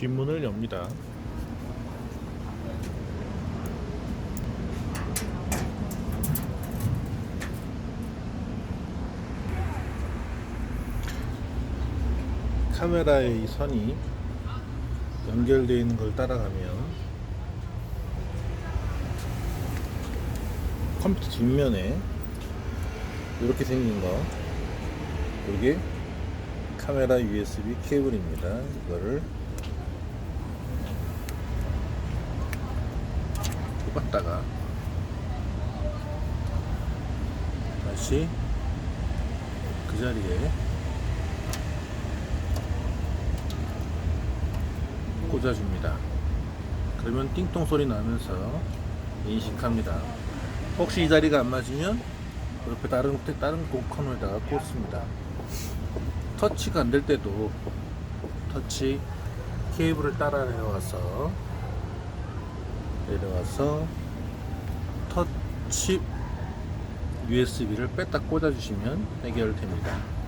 뒷문을 엽니다. 카메라의 이 선이 연결되어 있는 걸 따라가면 컴퓨터 뒷면에 이렇게 생긴 거 이게 카메라 USB 케이블입니다. 이거를 뽑았다가 다시 그 자리에 꽂아줍니다. 그러면 띵동 소리 나면서 인식합니다. 혹시 이 자리가 안 맞으면 옆에 다른 다른 코너에다가 꽂습니다. 터치가 안 될 때도 터치 케이블을 따라 내려와서 내려와서 터치 USB를 뺐다 꽂아주시면 해결됩니다.